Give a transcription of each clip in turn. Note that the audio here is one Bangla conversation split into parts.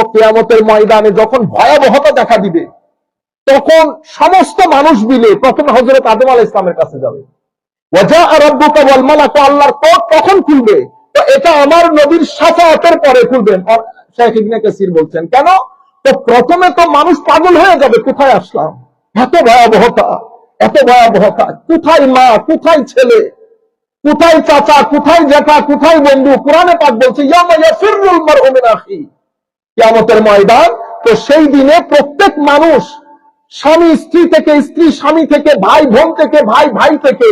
তো কেয়ামতের ময়দানে যখন ভয়াবহতা দেখা দিবে, তখন সমস্ত মানুষ মিলে প্রথম হজরত আদম আলাহ ইসলামের কাছে যাবে। আল্লাহর কোট কখন খুলবে? তো এটা আমার নবীর সাফাতের পরে খুলবেন। শেখ ইবনে কাসির বলছেন, কেন? তো প্রথমে তো মানুষ পাগল হয়ে যাবে, কোথায় আসলাম? এত ভয়াবহতা এত ভয়াবহতা। কোথায় মা, কোথায় ছেলে? কোথায় চাচা, কোথায় জ্যাঠা কোথায় বন্ধু? কোরআনে পাক বলছে ইয়ামা ইয়াফিরুল মারউ মিন আখি। কিয়ামতের ময়দান, তো সেই দিনে প্রত্যেক মানুষ স্বামী, স্ত্রী থেকে, স্ত্রী স্বামী থেকে, ভাই বোন থেকে, ভাই ভাই থেকে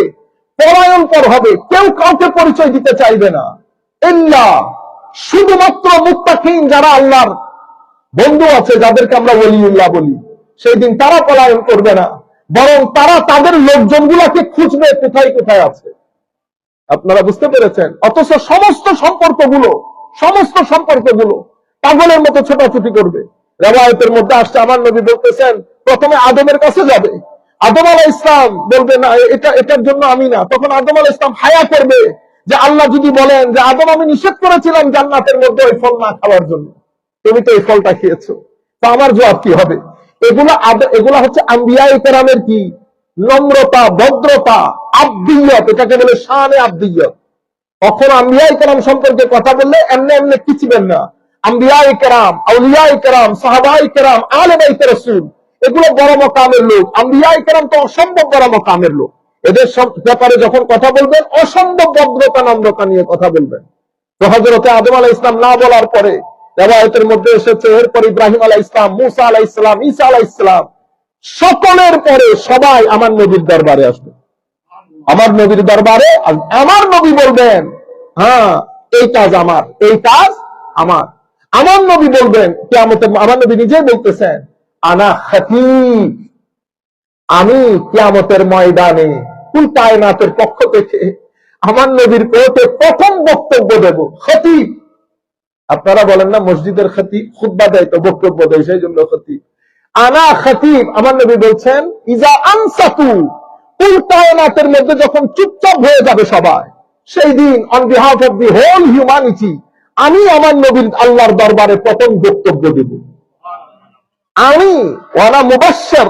পরায়ণপর হবে। কেউ কাউকে পরিচয় দিতে চাইবে না। ইল্লা শুধুমাত্র মুত্তাকিন যারা আল্লাহর বন্ধু আছে, যাদেরকে আমরা বলি ওলিউল্লাহ বলি, সেই দিন তারা পলায়ন করবে না। বরং তারা তাদের লোকজনগুলাকে খুঁজবে কোথায় কোথায় আছে। আপনারা বুঝতে পেরেছেন? অথচ সমস্ত সম্পর্কগুলো সমস্ত সম্পর্কগুলো পাগলের মতো ছোটাছুটি করবে। রেবায়তের মধ্যে আসছে, আমার নবী বলতেছেন, প্রথমে আদমের কাছে যাবে। আদম আলাহ ইসলাম বলবে, না, এটা, এটার জন্য আমি না। তখন আদম আলাহ ইসলাম হায়া করবে যে, আল্লাহ যদি বলেন যে, আদম, আমি নিষেধ করেছিলাম জান্নাতের মধ্যে ওই ফল না খাওয়ার জন্য। তুমি তো এই ফলটা খেয়েছো। তো আমার জবাব কি হবে? এগুলা এগুলা হচ্ছে আম্বিয়া ইকরামের কি? নম্রতা, ভদ্রতা, আব্দিয়ত, এটাকে বলে শানে আব্দিয়ত। কখনো আম্বিয়া ইকরাম সম্পর্কে কথা বললে এমনি এমনি কিচিবেন না। আম্বিয়া ইকরাম আউলিয়া ইকরাম সাহাবা ইকরাম আলে বাইতে রসুল, এগুলো বড় মকামের লোক। আম্বিয়া ইকরাম তো অসম্ভব বড় মকামের লোক। এদের সব ব্যাপারে যখন কথা বলবেন, অসম্ভব ভদ্রতা নম্রতা নিয়ে কথা বলবেন। হজরতে আদম আলাহ ইসলাম না বলার পরে রেবায়তের মধ্যে এসেছে, এরপর ইব্রাহিম আলাহ ইসলাম মুসা আলাহ ইসলাম ঈসা আলাহ ইসলাম সকলের পরে সবাই আমার নবীর দরবারে আসবে। আমার নবীর দরবারে আমার নবী বলবেন হ্যাঁ এই কাজ আমার, এই কাজ আমার। আমার নবী বলবেন, কেয়ামতের আমার নবী নিজেই বলতেছেন, আনা খতিব আমি কিয়ামতের ময়দানে কুল কায়নাতের পক্ষ থেকে আমার নবীর কোর্টে প্রথম বক্তব্য দেব খতিব আপনারা বলেন না মসজিদের খতিব খুদ্া দেয় তো বক্তব্য দেয়, সেই জন্য খতিব আনা খতিব আমার নবী বলছেন, ইজা আনসাতু কুল কায়নাতের মধ্যে যখন চুপচাপ হয়ে যাবে সবাই, সেই দিন on behalf of the whole humanity আমি আমার নবীর আল্লাহর দরবারে প্রথম বক্তব্য দেব। আমি, ওয়ানা মুবাশ্বর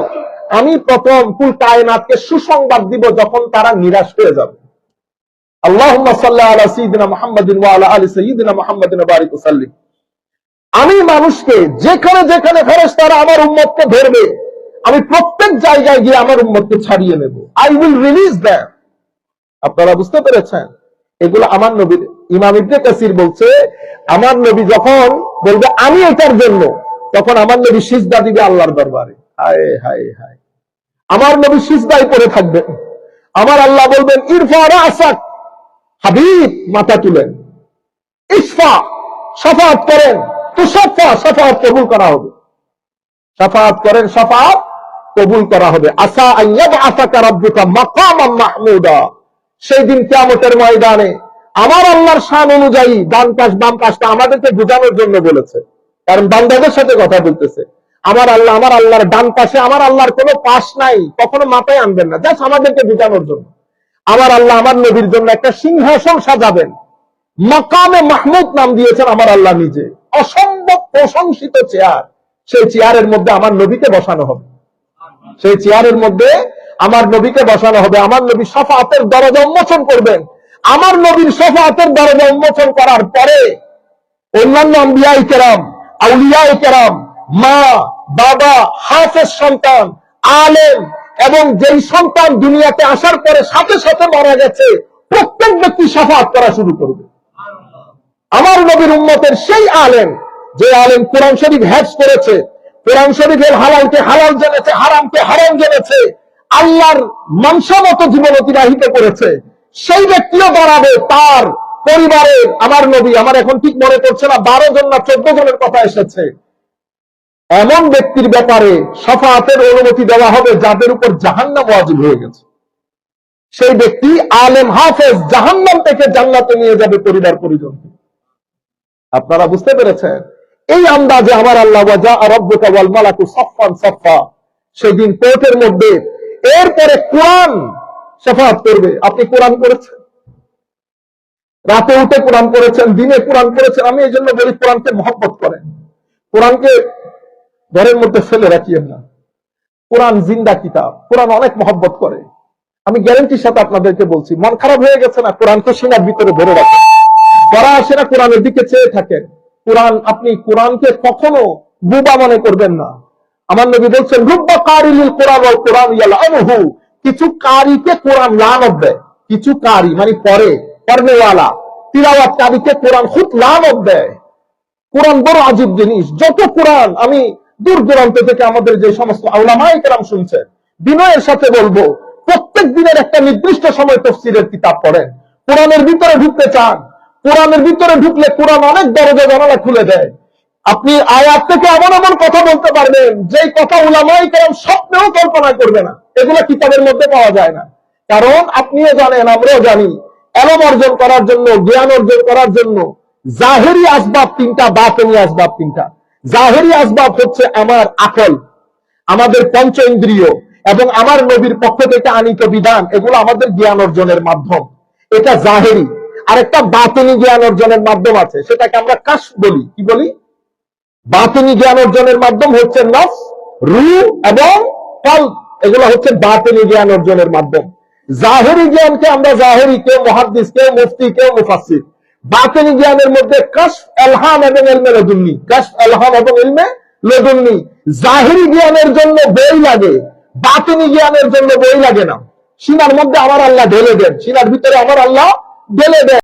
আমি প্রথম কুল কায়নাতকে সুসংবাদ দিব যখন তারা নিরাশ হয়ে যাবে। আমি মানুষকে যেখানে যেখানে ফেরেশতারা আমার উম্মতকে ধরবে, আমি প্রত্যেক জায়গায় গিয়ে আমার উম্মতকে ছাড়িয়ে নেব। আই উইল রিলিজ দ্যাম আপনারা বুঝতে পেরেছেন? এগুলো আমার নবীর ইমাম ইবনে কাসির বলছে, আমার নবী যখন বলবে, আমি এটার জন্য, তখন আমার নবী সিজদা দিবে আল্লাহর দরবারে। হায় হায় হায়। আমার নবী সিজদাই পড়ে থাকবেন আমার আল্লাহ বলবেন, ইরফা রাসাক। হাবিব মাথা তুলেন। ইসফা সাফাত করেন। তো সাফা, সাফাত কবুল করা হবে। সাফাত করেন, সাফাত কবুল করা হবে। আসা আইয়াব আসাকা রাব্বুকা মাকামাম মাহমুদা। সেই দিন কিয়ামতের ময়দানে আমার আল্লাহর শান অনুযায়ী ডান পাশ, বাম পাশটা আমাদেরকে বোঝানোর জন্য বলেছে। কারণ বান্দাদের সাথে কথা বলতেছে। আমার আল্লাহ, আমার আল্লাহর ডান পাশে আমার আল্লাহর কোনো পাশ নাই, কখনো মাথায় আনবেন না, জাস্ট আমাদেরকে বোঝানোর জন্য। আমার আল্লাহ আমার নবীর জন্য একটা সিংহাসন সাজাবেন। মাকামে মাহমুদ নাম দিয়েছেন আমার আল্লাহ নিজে। অসম্ভব প্রশংসিত চেয়ার। সেই চেয়ারের মধ্যে আমার নবীকে বসানো হবে। সেই চেয়ারের মধ্যে আমার নবীকে বসানো হবে। আমার নবী সফাতের দরজা উন্মোচন করবেন। আমার নবীর সফাতের দরজা উন্মোচন করার পরে অন্যান্য আম্বিয়াই কেরাম, আউলিয়াই কেরাম, মা, বাবা, হাফেজ সন্তান, আলেম এবং যেই সন্তান দুনিয়াতে আসার পরে সাথে সাথে মারা গেছে, প্রত্যেক ব্যক্তি সাফাত করা শুরু করবে। আমার নবীর উম্মতের সেই আলেম, যে আলেম কোরআন শরীফ হ্যাজ করেছে, কোরআন শরীফের হালালকে হালাল জেনেছে, হারামকে হারাম জেনেছে আল্লাহর মানসামত জীবন অতিবাহিত করেছে। সেই ব্যক্তিও দাঁড়াবে তার পরিবারের আমার নবী, আমার এখন ঠিক মনে পড়ছে না, বারো জন না চোদ্দ জনের কথা এসেছে। এমন ব্যক্তির ব্যাপারে সফাতের অনুমতি দেওয়া হবে যাদের উপর জাহান্নাম ওয়াজিব হয়ে গেছে। সেই ব্যক্তি আলেম হাফেজ, জাহান্নাম থেকে জান্নাতে নিয়ে যাবে পরিবার পরিজনকে আপনারা বুঝতে পেরেছেন? এই আন্দাজে আমার আল্লাহ ওয়াজা রব্বুকা ওয়াল মালাকু সাফফান সাফফা। সেদিন কোর্টের মধ্যে এরপরে কোরআন শাফাত করবে। আপনি কোরআন করেছেন রাতে উঠে কোরআন করেছেন দিনে কোরআন করেছেন আমি এই জন্য বলি, কোরআনকে মহব্বত করেন। কোরআনকে ঘরের মধ্যে ফেলে রাখিয়েন না। কোরআন জিন্দা কিতাব। কোরআন অনেক মহব্বত করে। আমি গ্যারেন্টির সাথে আপনাদেরকে বলছি, মন খারাপ হয়ে গেছে না? কোরআনকে সিনার ভিতরে ধরে রাখেন যারা আসে না, কোরআনের দিকে চেয়ে থাকেন। কোরআন, আপনি কোরআনকে কখনো বুবা মনে করবেন না। আমার নবী বলছেন, রুব্বা কারিলিল কোরআন ও কোরআন ইয়ালামহু কিছু কারিকে কোরআন লানত দেয়। কিছু কারি মানে পরে পড়নেওয়ালা তিলাওয়াত কারিকে কোরআন খুব লানত দেয়। কোরআন বড় আজীব জিনিস। যত কোরআন, আমি দূর দূরান্ত থেকে আমাদের যে সমস্ত আউলামাই কেরাম শুনছেন, বিনয়ের সাথে বলব, প্রত্যেক দিনের একটা নির্দিষ্ট সময় তফসিলের কিতাব পড়েন। কোরআনের ভিতরে ঢুকতে চান। কোরআনের ভিতরে ঢুকলে কোরআন অনেক দরজা জানালা খুলে দেয়। আপনি আয়াত থেকে এমন এমন কথা বলতে পারবেন যে কথা উলামাই কেরাম স্বপ্নেও কল্পনা করবে না। এগুলো কিতাবের মধ্যে পাওয়া যায় না। কারণ আপনিও জানেন, আমরাও জানি, এলম অর্জন করার জন্য, জ্ঞান অর্জন করার জন্য জাহেরি আসবাব তিনটা, বাতনি আসবাব তিনটা। জাহেরি আসবাব হচ্ছে আমার আকল, আমাদের পঞ্চ ইন্দ্রিয় এবং আমার নবীর পক্ষ থেকে আনিত বিধান। এগুলো আমাদের জ্ঞান অর্জনের মাধ্যম। এটা জাহেরি। আর একটা বাতনি জ্ঞান অর্জনের মাধ্যম আছে। সেটাকে আমরা কাশ বলি। কি বলি? বাতিনি জ্ঞান অর্জনের মাধ্যম হচ্ছে নফ রু এবং ফল এগুলো হচ্ছে বাতিনি জ্ঞান অর্জনের মাধ্যম। জাহেরি জ্ঞানকে আমরা জাহেরি, কেউ মহাদ্দিস, কেউ মুফতি, কেউ মুফাসির বাতিনি জ্ঞানের মধ্যে কাশ এলহাম এবং এলমে লদুন্নি। কাশ এলহাম এবং এলমে লদুন্নি। জাহেরি জ্ঞানের জন্য বই লাগে, বাতিনি জ্ঞানের জন্য বই লাগে না। সিনার মধ্যে আমার আল্লাহ ঢেলে দেন সিনার ভিতরে আমার আল্লাহ ঢেলে দেন।